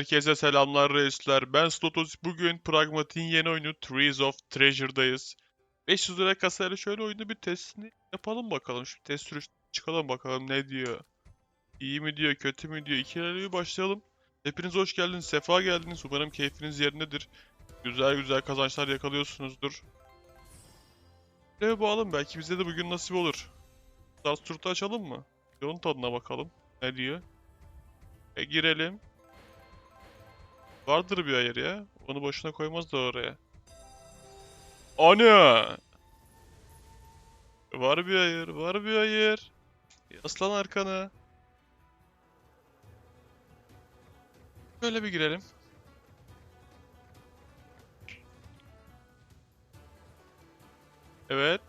Herkese selamlar reisler. Ben Slotos. Bugün Pragmatik'in yeni oyunu Trees of Treasure'dayız. 500 lira kasayla şöyle oyunu bir testini yapalım bakalım. Şu test sürüş çıkalım bakalım ne diyor. İyi mi diyor, kötü mü diyor. İki bir başlayalım. Hepiniz hoş geldiniz, sefa geldiniz. Umarım keyfiniz yerindedir. Güzel güzel kazançlar yakalıyorsunuzdur. Ne bağalım belki bize de bugün nasip olur. Start turtu açalım mı? Onun tadına bakalım. Ne diyor? E girelim. Vardır bir ayır ya. Onu boşuna koymaz da oraya. Ana! Var bir ayır, var bir ayır. Yaslan arkana. Böyle bir girelim. Evet.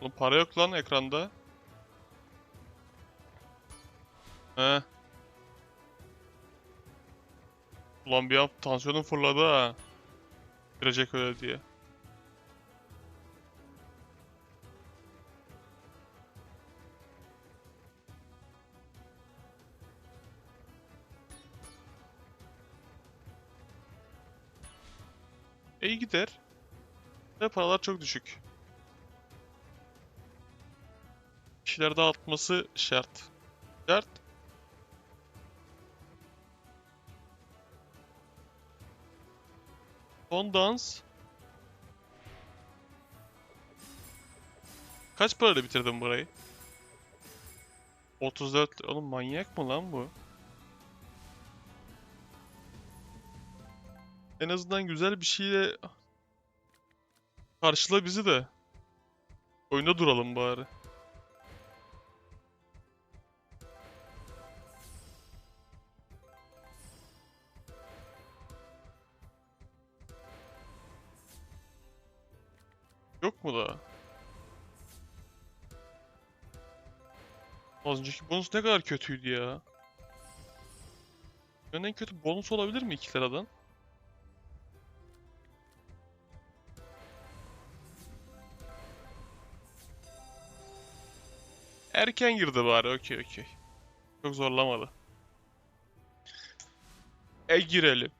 Oğlum para yok lan ekranda. He. Ulan bir an tansiyonum fırladı ha. Girecek öyle diye. İyi gider. Ve paralar çok düşük. kişiler dağıtması şart. Şart. Son dans. Kaç parayla bitirdin burayı? 34. Oğlum manyak mı lan bu? En azından güzel bir şeyle karşıla bizi de. Oyunda duralım bari. Mu daha? Az önceki bonus ne kadar kötüydü ya. Yani en kötü bonus olabilir mi 2 liradan? Erken girdi bari okey okey. Çok zorlamadı. E girelim.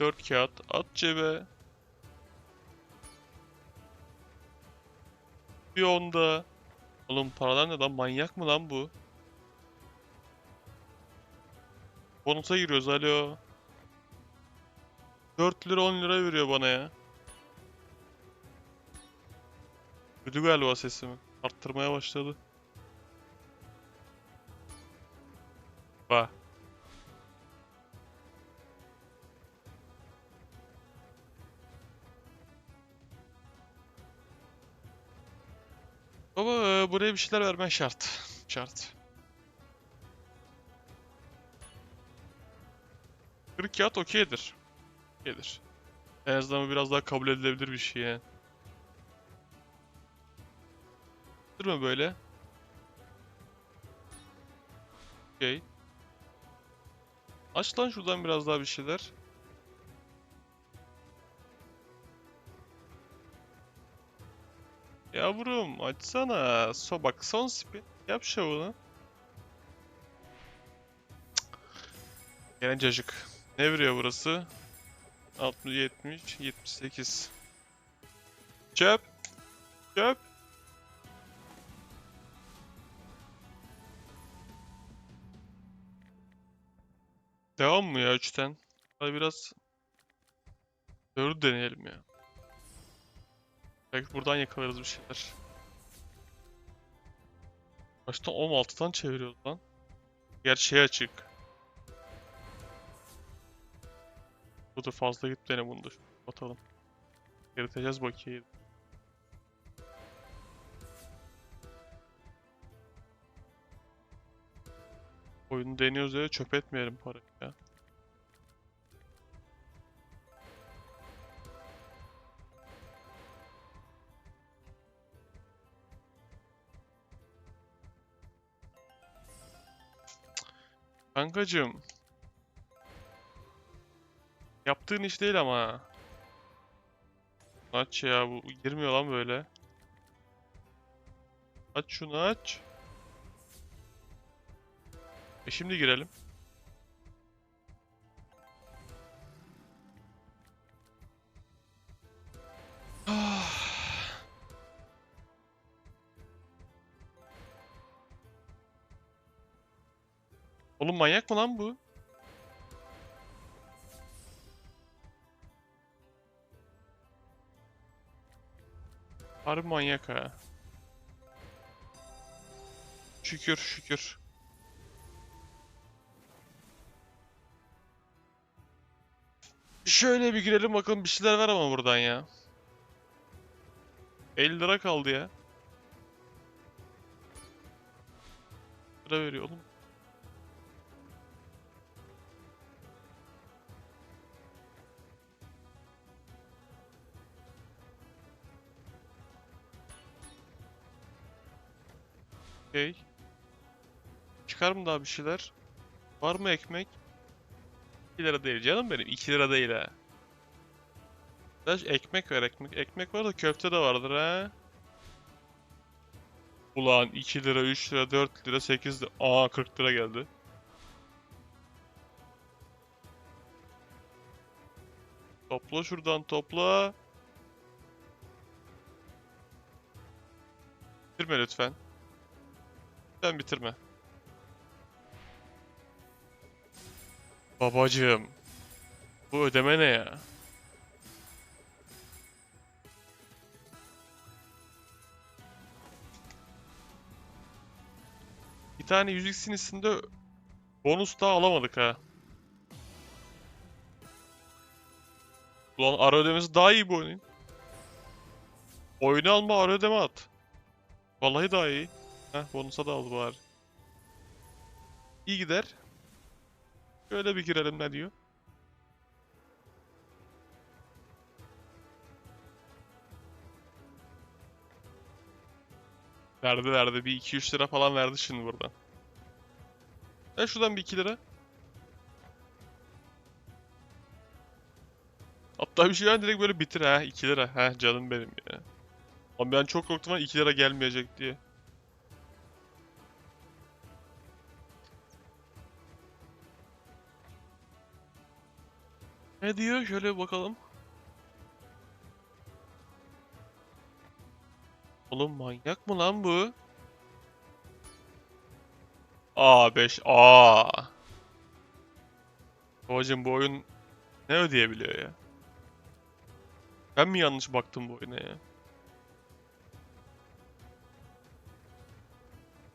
Dört kağıt at cebe. Bir onda. Oğlum paralar ne lan manyak mı lan bu? Bonusa giriyoruz alo. 4 lira 10 lira veriyor bana ya. Duydu galiba sesimi. Arttırmaya başladı. Bak. Buraya bir şeyler vermen şart. Şart. 40 kağıt okeydir. Okeydir. En azından biraz daha kabul edilebilir bir şey yani. Durma böyle. Okey. Aç lan şuradan biraz daha bir şeyler. Yavrum açsana. So bak son spin. Yap şovunu. Gene cacık. Ne veriyor burası? 60, 70, 78. Çöp. Çöp. Devam mı ya 3'ten? Hadi biraz 4'ü deneyelim ya. Belki buradan yakalarız bir şeyler. Başta 16'dan çeviriyoruz lan. Gerçi şey açık. Bu da fazla gitmene bunu da atalım. Eriteceğiz bakiyeyi. Oyunu deniyoruz ya çöp etmeyelim parayı ya. Kankacım. Yaptığın iş değil ama. Aç ya bu girmiyor lan böyle. Aç şunu aç. E şimdi girelim. Manyak mı lan bu? Harbi manyak ha. Şükür şükür. Şöyle bir girelim bakalım bir şeyler ver ama buradan ya. 50 lira kaldı ya. Lira veriyor oğlum. Okey. Çıkar mı daha bir şeyler? Var mı ekmek? 2 lira değil canım benim. 2 lira değil ha. Sadece ekmek ver ekmek. Ekmek var da köfte de vardır ha. Ulan 2 lira, 3 lira, 4 lira, 8 lira. Aa 40 lira geldi. Topla şuradan topla. Bitirme lütfen. Lütfen bitirme. Babacığım. Bu ödeme ne ya? Bir tane 100x'in üstünde bonus daha alamadık ha. Ulan ara ödemesi daha iyi bu oyunun. Oyunu alma ara ödeme at. Vallahi daha iyi. Heh bonusa da aldı bari. İyi gider. Şöyle bir girelim ne diyor. Verdi verdi. Bir 2-3 lira falan verdi şimdi buradan. E şuradan bir 2 lira. Hatta bir şey yani direkt böyle bitir ha 2 lira. Ha canım benim ya. Ama ben çok korktum ama 2 lira gelmeyecek diye. Ne diyor? Şöyle bir bakalım. Oğlum manyak mı lan bu? A5 A. Babacım bu oyun ne ödeyebiliyor ya? Ben mi yanlış baktım bu oyuna ya?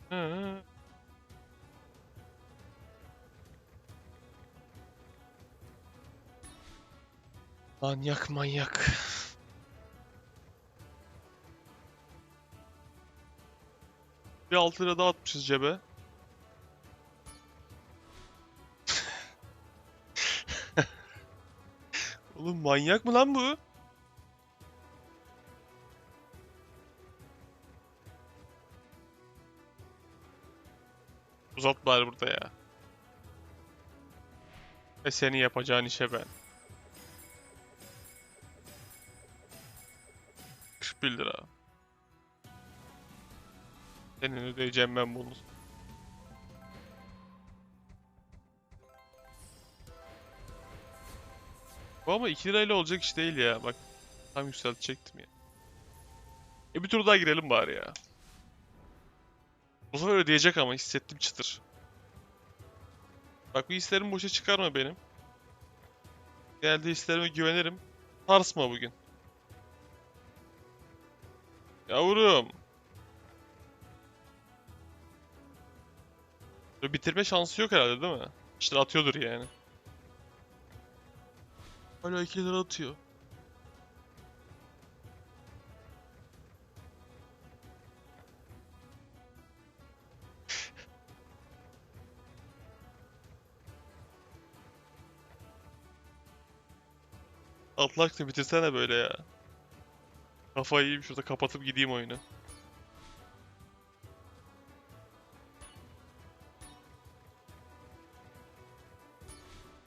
Hı. Manyak manyak. Bir 6 lira daha atmışız cebe. Oğlum manyak mı lan bu? Uzat bari burada ya. Ve senin yapacağın işe ben. 41 lira. Senin ödeyeceğim ben bunu. Bu ama 2 lirayla olacak iş değil ya. Bak tam yükseltecektim ya. E bir tur daha girelim bari ya. Bu sefer ödeyecek ama hissettim çıtır. Bak bu hislerim boşa çıkarma benim. Genelde hislerime güvenirim. Sarsma bugün. Yavrum. Bitirme şansı yok herhalde değil mi? İşte atıyordur yani. Hala 2 lira atıyor. Atlaksa bitirsene böyle ya. Kafayı yiyeyim şurada kapatıp gideyim oyunu.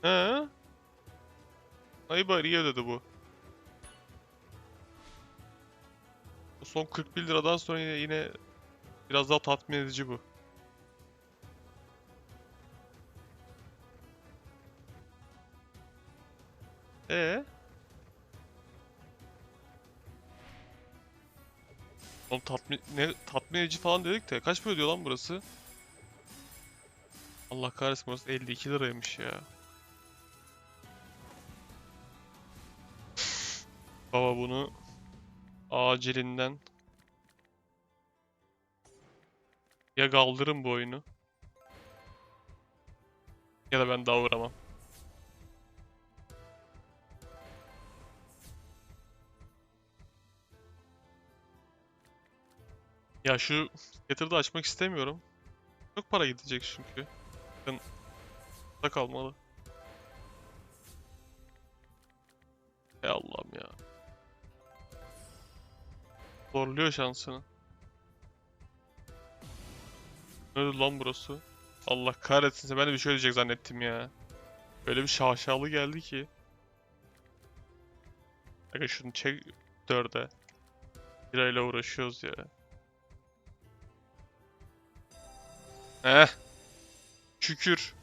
He? Ay bari iyi ödedi bu. Son 41 liradan sonra yine biraz daha tatmin edici bu. Tatmin ne tatmin edici falan dedik de kaç para ödüyor lan burası? Allah kahretsin burası 52 liraymış ya. Baba bunu acilinden ya kaldırın bu oyunu ya da ben daha uğramam. Ya şu Scatter'da açmak istemiyorum. Çok para gidecek çünkü. Ben da kalmalı. Ey Allah'ım ya. Zorluyor şansını. Ne oldu lan burası? Allah kahretsin ben de bir şey ödeyecek zannettim ya. Öyle bir şaşalı geldi ki. Aga şunu çek dörde. Birayla uğraşıyoruz ya. Eh. Şükür.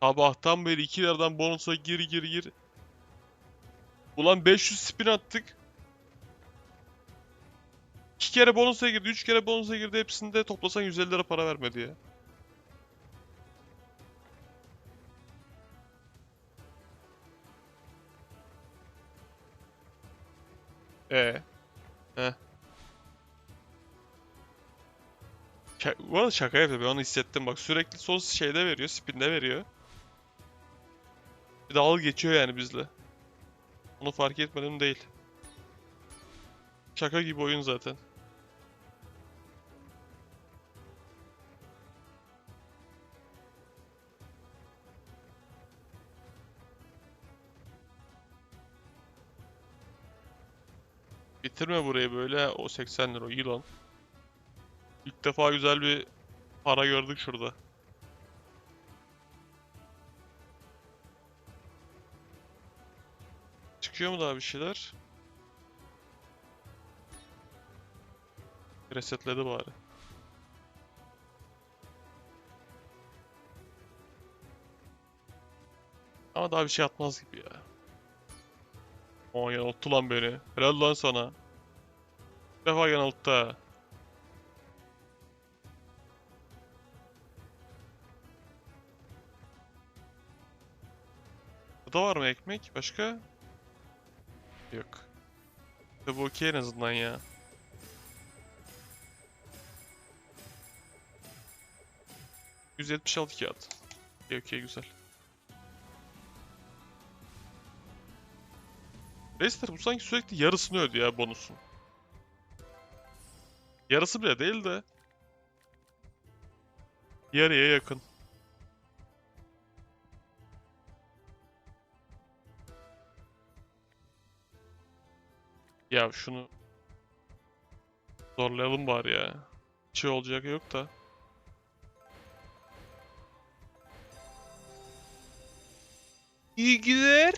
Sabahtan beri 2 liradan bonusa gir gir gir. Ulan 500 spin attık. 2 kere bonusa girdi, 3 kere bonusa girdi. Hepsinde toplasan 150 lira para vermedi ya. Ee. Heh. Şa- Bu arada şaka yapıyor. Ben onu hissettim. Bak sürekli son şeyde veriyor. Spin'de veriyor. Bir dalga geçiyor yani bizle. Onu fark etmedim değil. Şaka gibi oyun zaten. Bitirme burayı böyle. O 80 lira. iyi lan. İlk defa güzel bir para gördük şurada. Çıkıyor mu daha bir şeyler? Resetledi bari. Ama daha bir şey atmaz gibi ya. O yanılttı lan beni. Helal lan sana. Bir defa yanılttı ha. Burada var mı ekmek? Başka? Yok. İşte bu okey en azından ya. %76 kağıt. Okey okey güzel. Leicester bu sanki sürekli yarısını ödüyor ya bonusun. Yarısı bile değil de. Yarıya yakın. Ya şunu zorlayalım bari ya. Bir şey olacak yok da. İyi gider.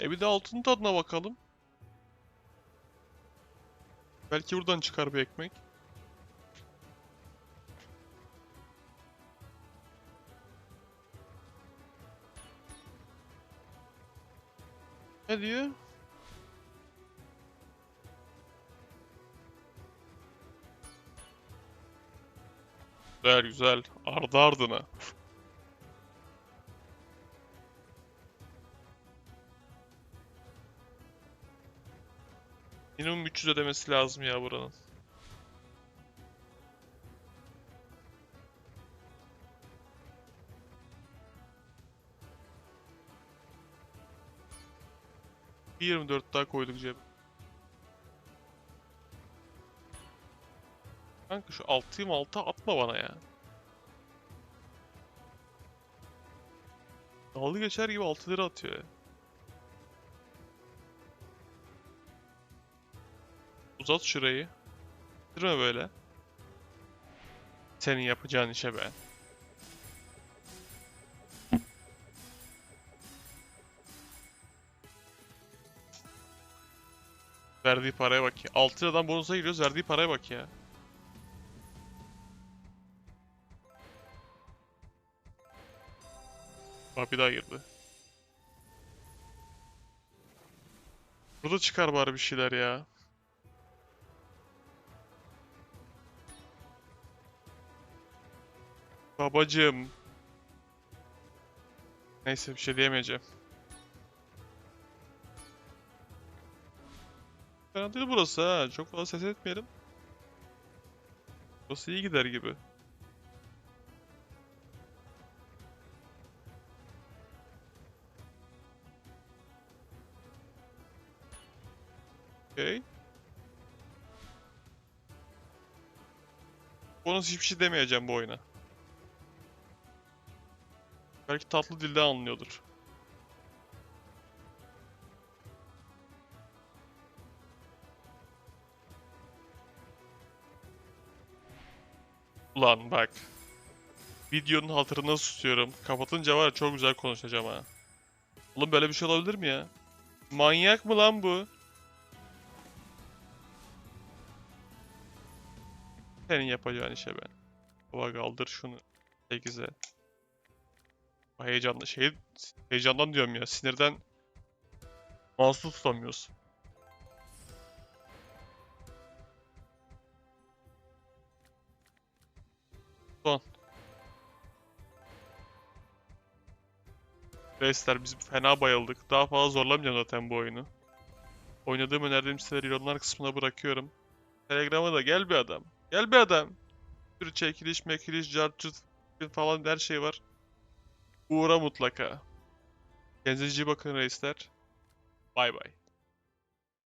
E bir de altın tadına bakalım. Belki buradan çıkar bir ekmek. Ne diyor? Güzel güzel. Ardı ardına. Minimum 300 ödemesi lazım ya buranın. Bir 24 daha koyduk cebe. Kanka şu 6'yı 6 atma bana ya. Dalga geçer gibi 6 lira atıyor ya. Uzat şurayı. Bitirme böyle. Senin yapacağın işe be. Verdiği paraya bak ya. 6 liradan bonusa giriyoruz. Verdiği paraya bak ya. Bak bir daha girdi. Burada çıkar bari bir şeyler ya. Babacım. Neyse bir şey diyemeyeceğim. Değil burası ha. Çok fazla ses etmeyelim. Burası iyi gider gibi. Okey. Bonus hiçbir şey demeyeceğim bu oyuna. Belki tatlı dilde anlıyordur. Ulan bak. Videonun hatırına susuyorum. Kapatınca var çok güzel konuşacağım ha. Oğlum böyle bir şey olabilir mi ya? Manyak mı lan bu? Senin yapacağın işe ben. Baba kaldır şunu. 8'e. Heyecanlı şey heyecandan diyorum ya sinirden mouse'u tutamıyoruz. Reisler biz fena bayıldık. Daha fazla zorlamayacağım zaten bu oyunu. Oynadığım önerdiğim siteleri yorumlar kısmına bırakıyorum. Telegram'a da gel bir adam. Gel bir adam. Bir çekiliş, mekiliş, cartçut falan her şey var. Uğra mutlaka. Kendinize iyi bakın reisler. Bay bay.